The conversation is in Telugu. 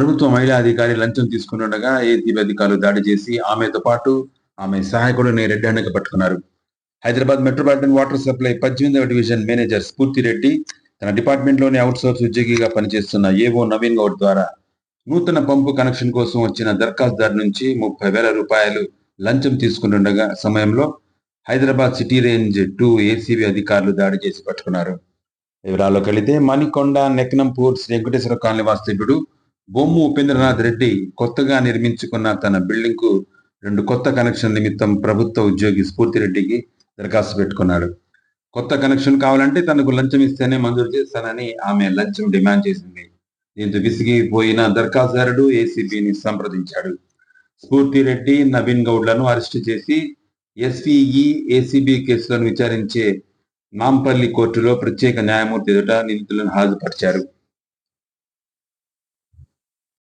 ప్రభుత్వ మహిళా అధికారి లంచం తీసుకుంటుండగా ఏసీబీ అధికారులు దాడి చేసి ఆమెతో పాటు ఆమె సహాయకుడిని రెడ్డి హ్యాండ్గా పట్టుకున్నారు. హైదరాబాద్ మెట్రోపాలిటన్ వాటర్ సప్లై పద్దెనిమిదవ డివిజన్ మేనేజర్ స్ఫూర్తి రెడ్డి తన డిపార్ట్మెంట్లోని అవుట్సోర్స్ ఉద్యోగిగా పనిచేస్తున్న ఏవో నవీన్ గౌడ్ ద్వారా నూతన పంపు కనెక్షన్ కోసం వచ్చిన దరఖాస్తుదారు నుంచి ముప్పై వేల రూపాయలు లంచం తీసుకుంటుండగా సమయంలో Hyderabad city range two ACB అధికారులు దాడి చేసి పట్టుకున్నారు. వివరాల్లోకి వెళితే మణికొండ నెక్నంపూర్ శ్రీ వెంకటేశ్వర కాలనీ వాస్తవ్యుడు బొమ్ము ఉపేంద్రనాథ్ రెడ్డి కొత్తగా నిర్మించుకున్న తన బిల్డింగ్కు రెండు కొత్త కనెక్షన్ నిమిత్తం ప్రభుత్వ ఉద్యోగి స్ఫూర్తి రెడ్డికి దరఖాస్తు పెట్టుకున్నాడు. కొత్త కనెక్షన్ కావాలంటే తనకు లంచం ఇస్తేనే మంజూరు చేస్తానని ఆమె లంచం డిమాండ్ చేసింది. దీంతో విసిగిపోయిన దరఖాస్తుదారుడు ఏసీబీని సంప్రదించాడు. స్ఫూర్తిరెడ్డి నవీన్ గౌడ్లను అరెస్టు చేసి ఎస్పీఈ ఏసీబీ కేసులను విచారించే నాంపల్లి కోర్టులో ప్రత్యేక న్యాయమూర్తి ఎదుట నిందితులను హాజరుపరిచారు.